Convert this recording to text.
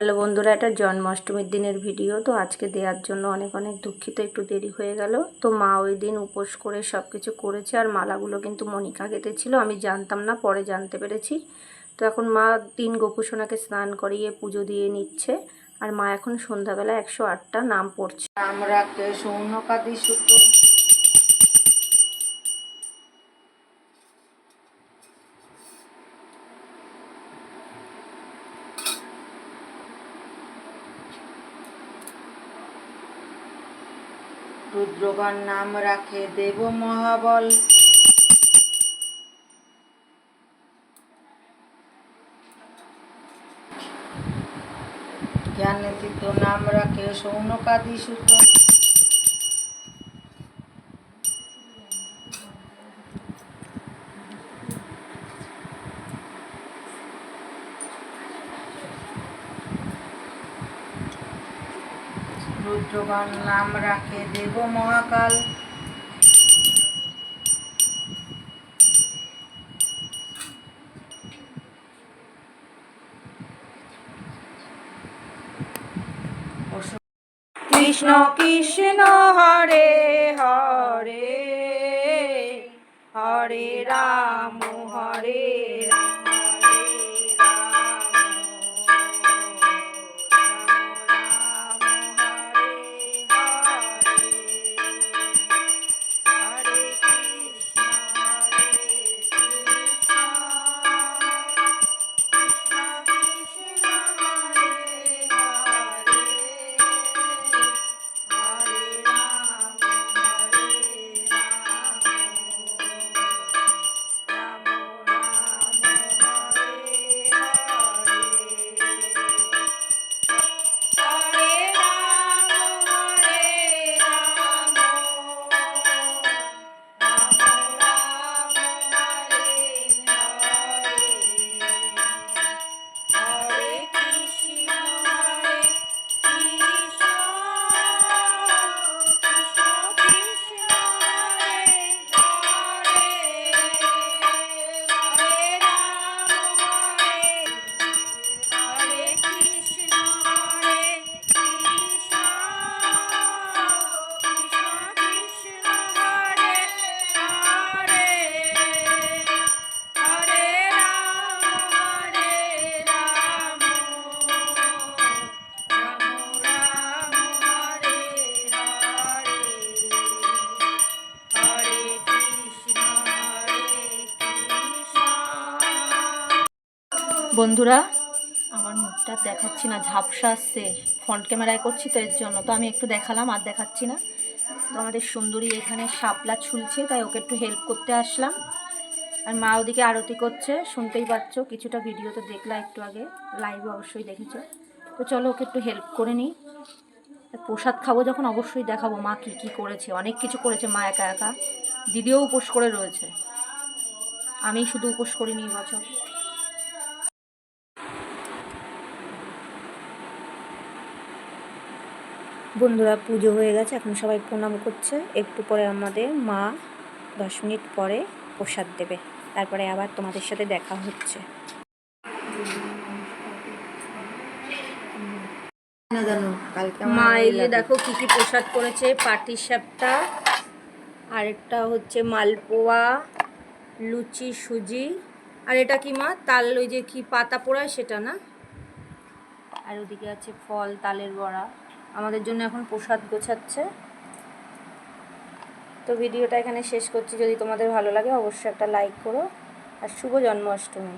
Hello বন্ধুরা, এটা জন্মাষ্টমীর দিনের ভিডিও। তো আজকে দেওয়ার জন্য অনেক অনেক দুঃখিত, একটু দেরি হয়ে গেল। তো মা ওই দিন উপোস করে সব কিছু করেছে আর মালাগুলো কিন্তু মনিকা গেঁথেছিল আমি জানতাম না, পরে জানতে পেরেছি। তো এখন মা তিন গোপুসোনাকে স্নান করিয়ে পুজো দিয়ে নিচ্ছে আর মা এখন সন্ধ্যাবেলা একশো আটটা নাম পড়ছে। আমরা কে সৌনকাদি সুতো রুদ্রগণ নাম রাখে দেব মহাবল। জ্ঞানে তীর্থ নাম রাখে সৌনকাদি সুতো রুদ্রগণ নাম রাখে দেব মহাকাল। কৃষ্ণ কৃষ্ণ হরে হরে হরে রাম হরে রাম। বন্ধুরা, আমার মুখটা দেখাচ্ছি না, ঝাপসা আসছে। ফ্রন্ট ক্যামেরায় করছি তো, এর জন্য তো আমি একটু দেখালাম, আর দেখাচ্ছি না। তো আমাদের সুন্দরী এখানে শাপলা ছুলছে, তাই ওকে একটু হেল্প করতে আসলাম। আর মা ওদিকে আরতি করছে, শুনতেই পাচ্ছ, কিছুটা ভিডিও তো দেখলা একটু আগে লাইভে অবশ্যই দেখেছ। তো চলো ওকে একটু হেল্প করে নিই। প্রসাদ খাব যখন, অবশ্যই দেখাবো মা কী কী করেছে। অনেক কিছু করেছে মা একা একা। দিদিও উপোস করে রয়েছে। আমি শুধু উপোস করিনি বছর। বন্ধুরা পুজো হয়ে গেছে এখন সবাই প্রণাম করছে। একটু পরে আমাদের মা দশ মিনিট পরে প্রসাদ দেবে। তারপরে আবার তোমাদের সাথে দেখা হচ্ছে। মা এলে দেখো কি কি প্রসাদ করেছে পাটি সাপটা আরেকটা হচ্ছে মালপোয়া লুচি সুজি। আর এটা কি মা? তাল ওই যে কি পাতা পোড়ায় সেটা না? আর ওদিকে আছে ফল তালের বড়া। আমাদের জন্য এখন প্রসাদ গোছাচ্ছে। তো ভিডিওটা এখানে শেষ করছি। যদি তোমাদের ভালো লাগে অবশ্যই একটা লাইক করো। আর শুভ জন্মাষ্টমী।